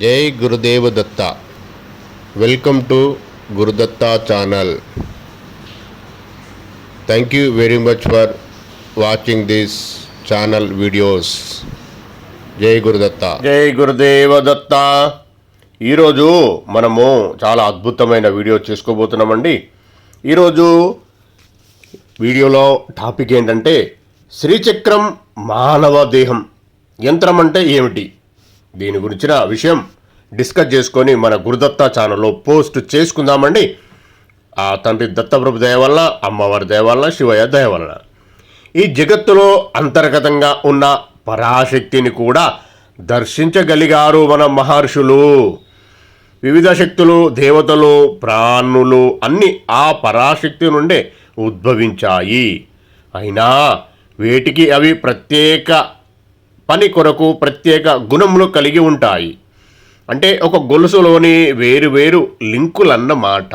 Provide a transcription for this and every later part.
జై Gurudeva Datta welcome to Gurudatta channel thank you very much for watching this channel videos జై గురుదత్త. జై గురుదేవ దత్త ఈరోజు మనము చాలా అద్భుతమైన వీడియో చేసుకోబోతున్నామండి. ఈరోజు వీడియోలో టాపిక్ ఏంటంటే శ్రీచక్రం మానవ దేహం. యంత్రం అంటే ఏమిటి? దీని గురించిన విషయం డిస్కస్ చేసుకొని మన గురుదత్త ఛానల్లో పోస్ట్ చేసుకుందామండి. ఆ తండ్రి దత్తప్రభు దయ వల్ల అమ్మవారి దయ వల్ల శివయ్య దయ ఈ జగత్తులో అంతర్గతంగా ఉన్న పరాశక్తిని కూడా దర్శించగలిగారు మన మహర్షులు. వివిధ శక్తులు దేవతలు ప్రాణులు అన్ని ఆ పరాశక్తి నుండే ఉద్భవించాయి. అయినా వేటికి అవి ప్రత్యేక పని కొరకు ప్రత్యేక గుణములు కలిగి ఉంటాయి. అంటే ఒక గొలుసులోని వేరు వేరు లింకులన్నమాట.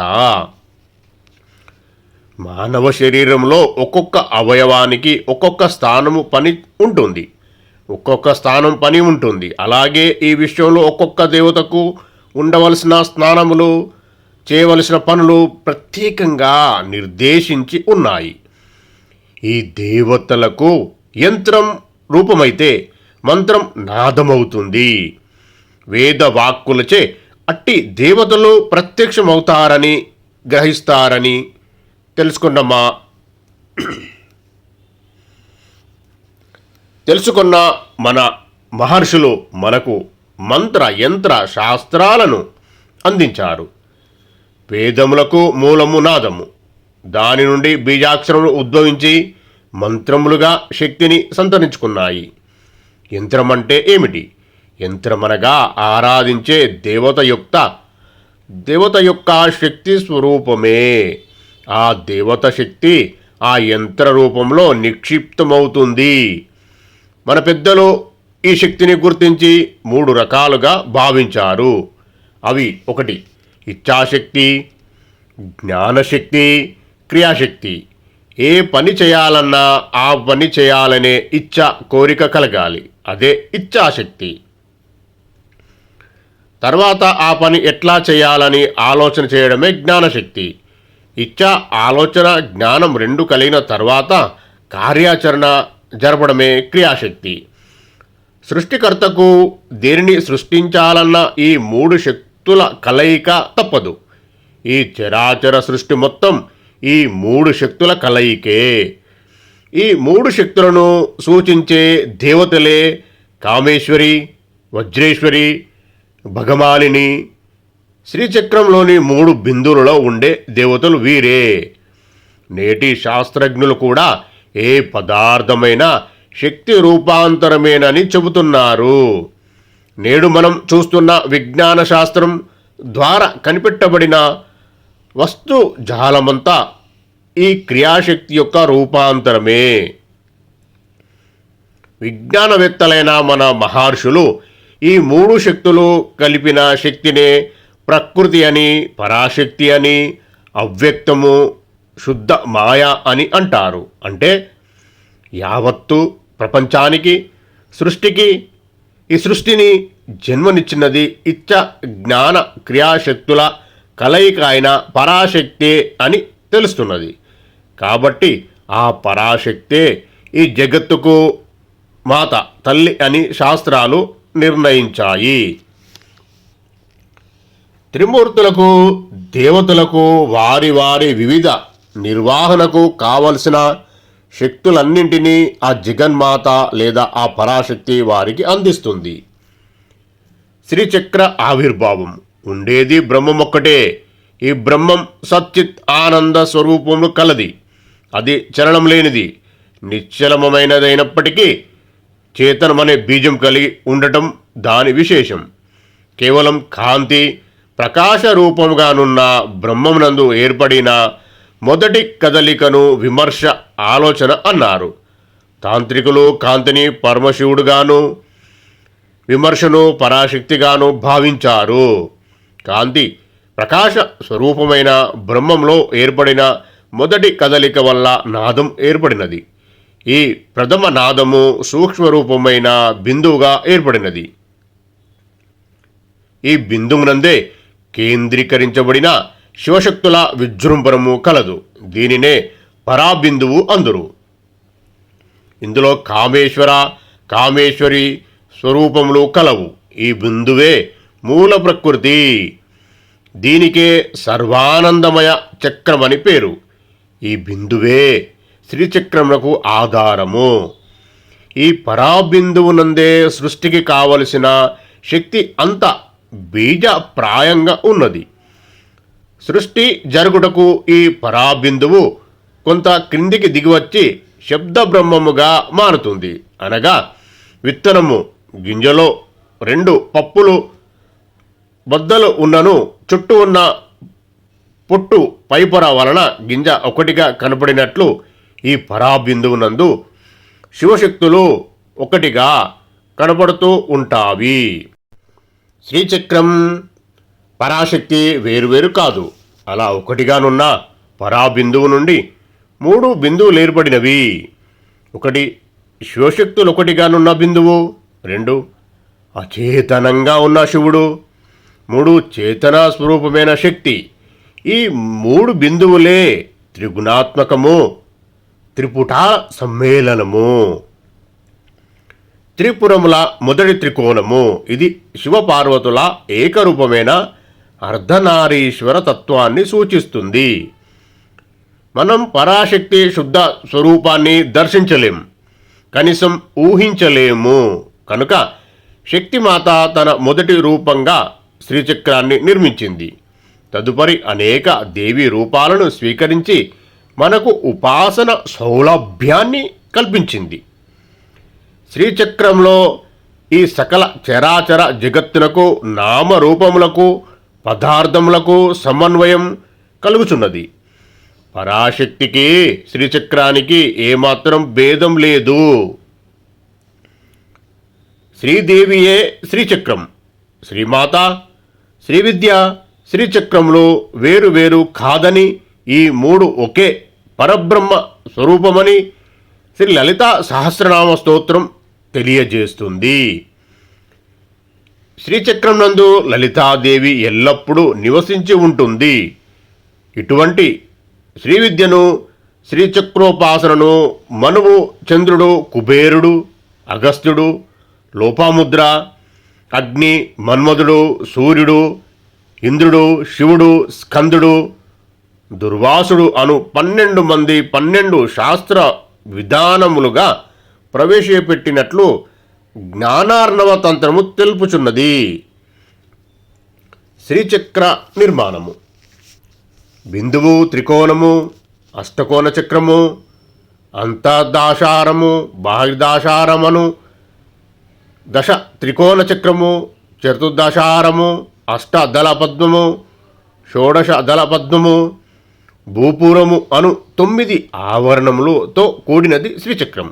మానవ శరీరంలో ఒక్కొక్క అవయవానికి ఒక్కొక్క స్థానము పని ఉంటుంది. ఒక్కొక్క స్థానం పని ఉంటుంది. అలాగే ఈ విషయంలో ఒక్కొక్క దేవతకు ఉండవలసిన స్నానములు చేయవలసిన పనులు ప్రత్యేకంగా నిర్దేశించి ఉన్నాయి. ఈ దేవతలకు యంత్రం రూపమైతే మంత్రం నాదమవుతుంది. వేద వాక్కులచే అట్టి దేవతలు ప్రత్యక్షమవుతారని గ్రహిస్తారని తెలుసుకున్నమ్మా తెలుసుకున్న మన మహర్షులు మనకు మంత్ర యంత్ర శాస్త్రాలను అందించారు. వేదములకు మూలము నాదము. దాని నుండి బీజాక్షరములు ఉద్భవించి మంత్రములుగా శక్తిని సంతరించుకున్నాయి. యంత్రం అంటే ఏమిటి? యంత్రమనగా ఆరాధించే దేవత యొక్క దేవత యొక్క శక్తి స్వరూపమే. ఆ దేవత శక్తి ఆ యంత్ర రూపంలో నిక్షిప్తమవుతుంది. మన పెద్దలు ఈ శక్తిని గుర్తించి మూడు రకాలుగా భావించారు. అవి ఒకటి ఇచ్ఛాశక్తి జ్ఞానశక్తి క్రియాశక్తి. ఏ పని చేయాలన్నా ఆ పని చేయాలనే ఇచ్చ కోరిక కలగాలి. అదే ఇచ్ఛాశక్తి. తర్వాత ఆ పని ఎట్లా చేయాలని ఆలోచన చేయడమే జ్ఞానశక్తి. ఇచ్చ ఆలోచన జ్ఞానం రెండు కలిగిన తర్వాత కార్యాచరణ జరపడమే క్రియాశక్తి. సృష్టికర్తకు దేనిని సృష్టించాలన్న ఈ మూడు శక్తుల కలయిక తప్పదు. ఈ చరాచర సృష్టి మొత్తం ఈ మూడు శక్తుల కలయికే. ఈ మూడు శక్తులను సూచించే దేవతలే కామేశ్వరి వజ్రేశ్వరి భగమాలిని. శ్రీచక్రంలోని మూడు బిందువులలో ఉండే దేవతలు వీరే. నేటి శాస్త్రజ్ఞులు కూడా ఏ పదార్థమైన శక్తి రూపాంతరమేనని చెబుతున్నారు. నేడు మనం చూస్తున్న విజ్ఞాన శాస్త్రం ద్వారా కనిపెట్టబడిన వస్తు జాలమంతా ఈ క్రియాశక్తి యొక్క రూపాంతరమే. విజ్ఞానవేత్తలైన మన మహర్షులు ఈ మూడు శక్తులు కలిపిన శక్తినే ప్రకృతి అని పరాశక్తి అని అవ్యక్తము శుద్ధ మాయ అని అంటారు. అంటే యావత్తు ప్రపంచానికి సృష్టికి ఈ సృష్టిని జన్మనిచ్చినది ఇచ్చ జ్ఞాన క్రియాశక్తుల కలయిక అయిన పరాశక్తే అని తెలుస్తున్నది. కాబట్టి ఆ పరాశక్తే ఈ జగత్తుకు మాత తల్లి అని శాస్త్రాలు నిర్ణయించాయి. త్రిమూర్తులకు దేవతలకు వారి వారి వివిధ నిర్వహణకు కావలసిన శక్తులన్నింటినీ ఆ జగన్మాత లేదా ఆ పరాశక్తి వారికి అందిస్తుంది. శ్రీచక్ర ఆవిర్భావం. ఉండేది బ్రహ్మం ఒక్కటే. ఈ బ్రహ్మం సచ్చిత్ ఆనంద స్వరూపంలో కలది. అది చలనం లేనిది. నిశ్చలమైనదైనప్పటికీ చేతనమనే బీజం కలిగి ఉండటం దాని విశేషం. కేవలం కాంతి ప్రకాశ రూపంగానున్న బ్రహ్మమునందు ఏర్పడిన మొదటి కదలికను విమర్శ ఆలోచన అన్నారు. తాంత్రికులు కాంతిని పరమశివుడుగాను విమర్శను పరాశక్తిగాను భావించారు. కాంతి ప్రకాశ స్వరూపమైన బ్రహ్మంలో ఏర్పడిన మొదటి కదలిక వల్ల నాదం ఏర్పడినది. ఈ ప్రథమ నాదము సూక్ష్మ రూపమైన బిందువుగా ఏర్పడినది. ఈ బిందువునందే కేంద్రీకరించబడిన శివశక్తుల విజృంభణము కలదు. దీనినే పరాబిందువు అందురు. ఇందులో కామేశ్వర కామేశ్వరి స్వరూపములు కలవు. ఈ బిందువే మూల ప్రకృతి. దీనికే సర్వానందమయ చక్రమని పేరు. ఈ బిందువే శ్రీచక్రములకు ఆధారము. ఈ పరాబిందువునందే సృష్టికి కావలసిన శక్తి అంత బీజప్రాయంగా ఉన్నది. సృష్టి జరుగుటకు ఈ పరాబిందువు కొంత క్రిందికి దిగివచ్చి శబ్ద బ్రహ్మముగా మారుతుంది. అనగా విత్తనము గింజలో రెండు పప్పులు బద్దలు ఉన్నను చుట్టూ ఉన్న పొట్టు పైపొర వలన గింజ ఒకటిగా కనపడినట్లు ఈ పరాబిందువునందు శివశక్తులు ఒకటిగా కనపడుతూ ఉంటావి. శ్రీచక్రం పరాశక్తి వేరువేరు కాదు. అలా ఒకటిగానున్న పరాబిందువు నుండి మూడు బిందువులు ఏర్పడినవి. ఒకటి శివశక్తులు ఒకటిగానున్న బిందువు రెండు అచేతనంగా ఉన్న శివుడు మూడు చేతన స్వరూపమైన శక్తి. ఈ మూడు బిందువులే త్రిగుణాత్మకము త్రిపుట సమ్మేళనము త్రిపురముల మొదటి త్రికోణము. ఇది శివపార్వతుల ఏకరూపమైన అర్ధనారీశ్వర తత్వాన్ని సూచిస్తుంది. మనం పరాశక్తి శుద్ధ స్వరూపాన్ని దర్శించలేం కనీసం ఊహించలేము. కనుక శక్తిమాత తన మొదటి రూపంగా శ్రీచక్రాన్ని నిర్మించింది. తదుపరి అనేక దేవి రూపాలను స్వీకరించి మనకు ఉపాసన సౌలభ్యాన్ని కల్పించింది. శ్రీచక్రంలో ఈ సకల చరాచర జగత్తునకు నామరూపములకు పదార్థములకు సమన్వయం కలుగుచున్నది. పరాశక్తికి శ్రీచక్రానికి ఏమాత్రం భేదం లేదు. శ్రీదేవియే శ్రీచక్రం. శ్రీమాత శ్రీవిద్య శ్రీచక్రంలో వేరు వేరు కాదని ఈ మూడు ఒకే పరబ్రహ్మ స్వరూపమని శ్రీ లలిత సహస్రనామ స్తోత్రం తెలియజేస్తుంది. శ్రీచక్రం నందు లలితాదేవి ఎల్లప్పుడూ నివసించి ఉంటుంది. ఇటువంటి శ్రీ విద్యను శ్రీచక్రోపాసనను మనువు చంద్రుడు కుబేరుడు అగస్త్యుడు లోపాముద్ర అగ్ని మన్మధుడు సూర్యుడు ఇంద్రుడు శివుడు స్కందుడు దుర్వాసుడు అను పన్నెండు మంది పన్నెండు శాస్త్ర విధానములుగా ప్రవేశపెట్టినట్లు జ్ఞానార్ణవ తంత్రము తెలుపుచున్నది. శ్రీచక్ర నిర్మాణము. బిందువు త్రికోణము అష్టకోణ చక్రము అంతర్దాశారము బాహ్యదాశారమను దశ త్రికోణ చక్రము చతుర్దశారము అష్టదళ పద్మము షోడశ దళ పద్మము భూపూరము అను తొమ్మిది ఆవరణములతో కూడినది శ్రీచక్రం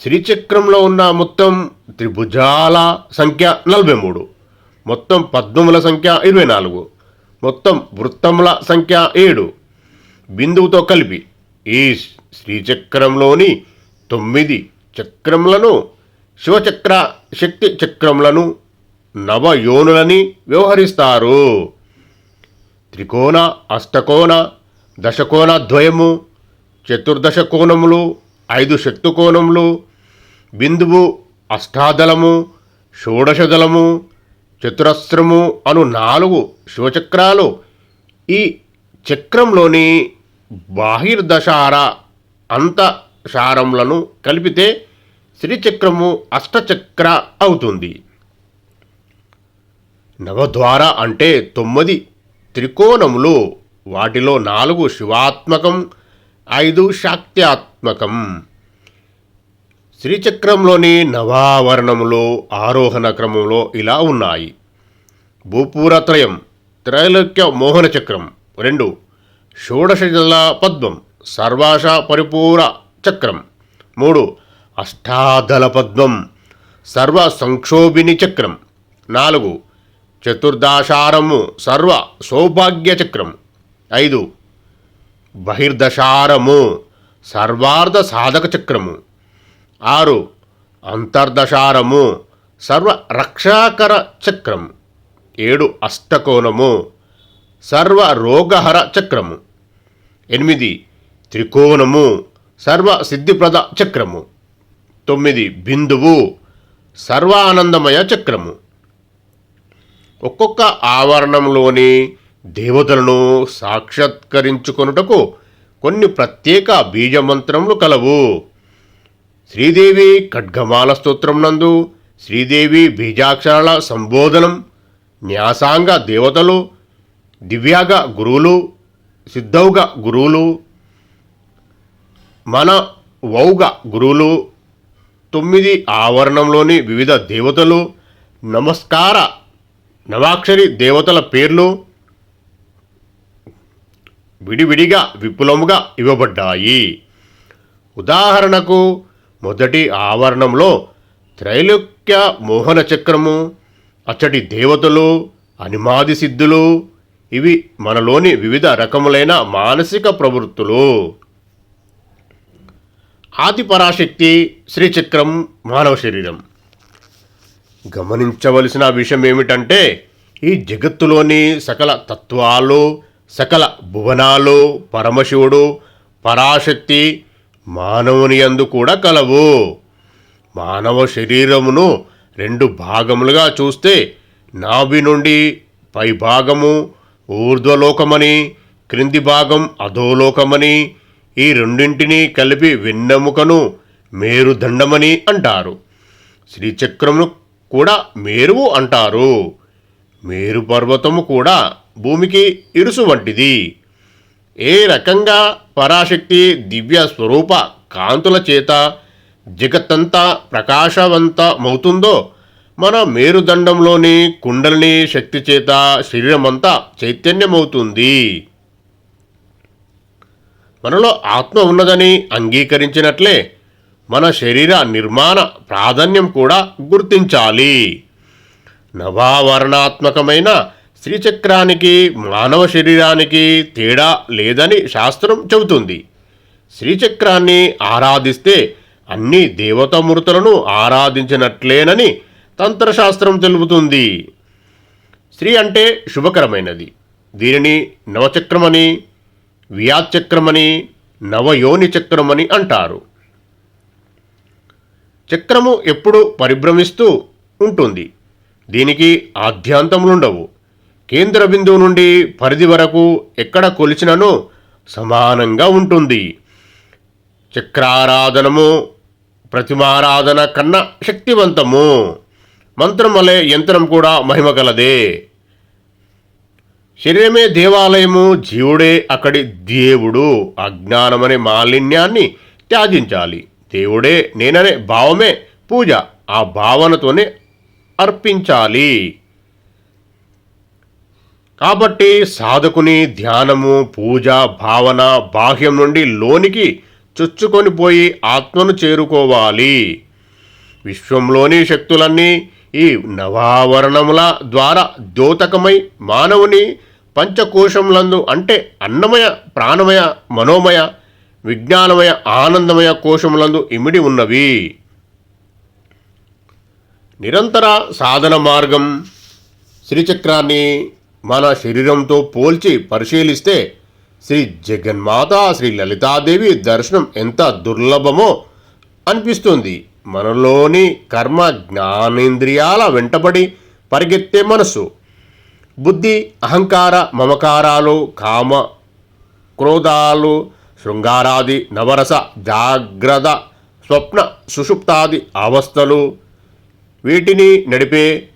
శ్రీచక్రంలో ఉన్న మొత్తం త్రిభుజాల సంఖ్య నలభై మూడు మొత్తం పద్మముల సంఖ్య ఇరవై నాలుగు మొత్తం వృత్తముల సంఖ్య ఏడు. బిందువుతో కలిపి ఈ శ్రీచక్రంలోని తొమ్మిది చక్రములను శివచక్ర శక్తి చక్రములను నవయోనులని వ్యవహరిస్తారు. త్రికోణ అష్టకోణ దశకోణ ద్వయము చతుర్దశ కోణములు ఐదు శక్తి కోణములు బిందువు అష్టాదళము షోడశదళము చతురస్రము అను నాలుగు శివచక్రాలు ఈ చక్రంలోని బాహిర్దశార అంతశారములను కలిపితే శ్రీచక్రము అష్టచక్ర అవుతుంది. నవద్వార అంటే తొమ్మిది త్రికోణములు వాటిలో నాలుగు శివాత్మకం ఐదు శాక్త్యాత్మకం. శ్రీచక్రంలోని నవావరణములు ఆరోహణ క్రమంలో ఇలా ఉన్నాయి. భూపూరత్రయం త్రైలోక్య మోహన చక్రం రెండు షోడశజల పద్మం సర్వాశ పరిపూర చక్రం మూడు అష్టాదళ పద్మం సర్వ సంక్షోభిని చక్రం నాలుగు చతుర్దశారము సర్వ సౌభాగ్య చక్రం ఐదు బహిర్దశారము సర్వార్ధ సాధక చక్రము ఆరు అంతర్దశారము సర్వ రక్షాకర చక్రం ఏడు అష్టకోణము సర్వ రోగహర చక్రము ఎనిమిది త్రికోణము సర్వ సిద్ధిప్రద చక్రము తొమ్మిది బిందువు సర్వానందమయ చక్రము. ఒక్కొక్క ఆవరణంలోని దేవతలను సాక్షాత్కరించుకొనుటకు కొన్ని ప్రత్యేక బీజమంత్రములు కలవు. శ్రీదేవి ఖడ్గమాల స్తోత్రం నందు శ్రీదేవి బీజాక్షరాల సంబోధనం న్యాసాంగ దేవతలు దివ్యాగ గురువులు సిద్ధౌగ గురువులు మన వౌగ గురువులు తొమ్మిది ఆవరణంలోని వివిధ దేవతలు నమస్కార నవాక్షరి దేవతల పేర్లు విడివిడిగా విపులముగా ఇవ్వబడ్డాయి. ఉదాహరణకు మొదటి ఆవరణంలో త్రైలోక్య మోహన చక్రము అచ్చటి దేవతలు అనిమాది సిద్ధులు ఇవి మనలోని వివిధ రకములైన మానసిక ప్రవృత్తులు. ఆదిపరాశక్తి శ్రీచక్రం మానవ శరీరం. గమనించవలసిన విషయం ఏమిటంటే ఈ జగత్తులోని సకల తత్వాలు సకల భువనాలు పరమశివుడు పరాశక్తి మానవుని యందు కూడా కలవు. మానవ శరీరమును రెండు భాగములుగా చూస్తే నాభి నుండి పై భాగము ఊర్ధ్వలోకమని క్రింది భాగం అధోలోకమని ఈ రెండింటినీ కలిపి వెన్నెముకను మేరుదండమని అంటారు. శ్రీచక్రమును కూడా మేరువు అంటారు. మేరు పర్వతము కూడా భూమికి ఇరుసు వంటిది. ఏ రకంగా పరాశక్తి దివ్య స్వరూప కాంతుల చేత జగత్తంతా ప్రకాశవంతమవుతుందో మన మేరుదండంలోని కుండలిని శక్తి చేత శరీరమంతా చైతన్యమవుతుంది. మనలో ఆత్మ ఉన్నదని అంగీకరించినట్లే మన శరీర నిర్మాణ ప్రాధాన్యం కూడా గుర్తించాలి. నవావరణాత్మకమైన శ్రీచక్రానికి మానవ శరీరానికి తేడా లేదని శాస్త్రం చెబుతుంది. శ్రీచక్రాన్ని ఆరాధిస్తే అన్ని దేవతామూర్తులను ఆరాధించినట్లేనని తంత్రశాస్త్రం తెలుపుతుంది. స్త్రీ అంటే శుభకరమైనది. దీనిని నవచక్రమని వ్యాచక్రమని నవయోని చక్రమని అంటారు. చక్రము ఎప్పుడు పరిభ్రమిస్తూ ఉంటుంది. దీనికి ఆద్యాంతములుండవు. కేంద్ర బిందువు నుండి పరిధి వరకు ఎక్కడ కొలిచినను సమానంగా ఉంటుంది. చక్రారాధనము ప్రతిమారాధన కన్నా శక్తివంతము. మంత్రం వలె యంత్రం కూడా మహిమ గలదే. శరీరమే దేవాలయము జీవుడే అక్కడి దేవుడు. అజ్ఞానమనే మాలిన్యాన్ని త్యాజించాలి. దేవుడే నేననే భావమే పూజ. ఆ భావనతోనే అర్పించాలి. కాబట్టి సాధకుని ధ్యానము పూజ భావన బాహ్యం నుండి లోనికి చొచ్చుకొని పోయి ఆత్మను చేరుకోవాలి. విశ్వంలోని శక్తులన్నీ ఈ నవావరణముల ద్వారా ద్యోతకమై మానవుని పంచకోశములందు అంటే అన్నమయ ప్రాణమయ మనోమయ విజ్ఞానమయ ఆనందమయ కోశములందు ఇమిడి ఉన్నవి. నిరంతర సాధన మార్గం శ్రీచక్రాన్ని మన శరీరంతో పోల్చి పరిశీలిస్తే శ్రీ జగన్మాత శ్రీ లలితాదేవి దర్శనం ఎంత దుర్లభమో అనిపిస్తుంది. మనలోని కర్మ జ్ఞానేంద్రియాల వెంటబడి పరిగెత్తే మనసు బుద్ధి అహంకార మమకారాలు కామ క్రోధాలు శృంగారాది నవరస జాగ్రత్త స్వప్న సుషుప్తాది అవస్థలు. వీటిని నడిపే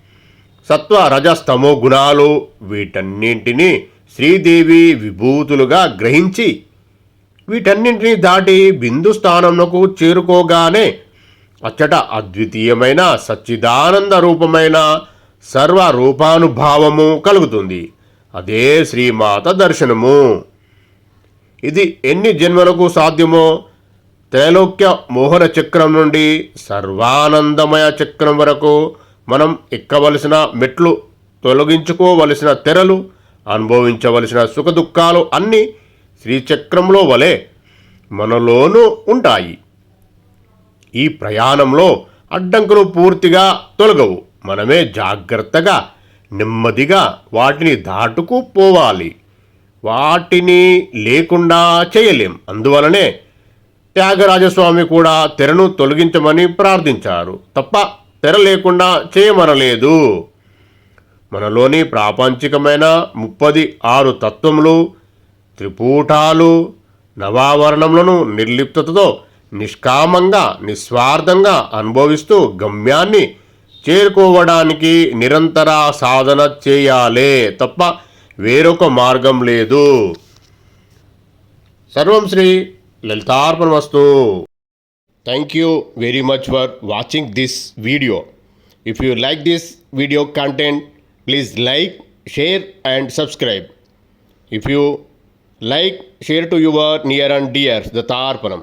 సత్వ రజస్తమో గుణాలు వీటన్నింటినీ శ్రీదేవి విభూతులుగా గ్రహించి వీటన్నింటినీ దాటి బిందు స్థానంకు చేరుకోగానే అచ్చట అద్వితీయమైన సచ్చిదానంద రూపమైన సర్వ రూపానుభావము కలుగుతుంది. అదే శ్రీమాత దర్శనము. ఇది ఎన్ని జన్మలకు సాధ్యమో? త్రైలోక్య మోహన చక్రం నుండి సర్వానందమయ చక్రం వరకు మనం ఎక్కవలసిన మెట్లు తొలగించుకోవలసిన తెరలు అనుభవించవలసిన సుఖదుఖాలు అన్నీ శ్రీచక్రంలో వలె మనలోనూ ఉంటాయి. ఈ ప్రయాణంలో అడ్డంకులు పూర్తిగా తొలగవు. మనమే జాగ్రత్తగా నెమ్మదిగా వాటిని దాటుకు పోవాలి వాటిని లేకుండా చేయలేం. అందువలనే త్యాగరాజస్వామి కూడా తెరను తొలగించమని ప్రార్థించారు. తప్ప తెర లేకుండా చేయమనలేదు. మనలోని ప్రాపంచికమైన ముప్పది ఆరు తత్వములు త్రిపూటాలు నవావరణములను నిర్లిప్తతతో నిష్కామంగా నిస్వార్థంగా అనుభవిస్తూ గమ్యాన్ని చేరుకోవడానికి నిరంతర సాధన చేయాలే తప్ప వేరొక మార్గం లేదు. సర్వం Sri లలితార్పణమస్తు. Thank you very much for watching this video if you like this video content please like share and subscribe if you like share to your near and dear the తార్పణం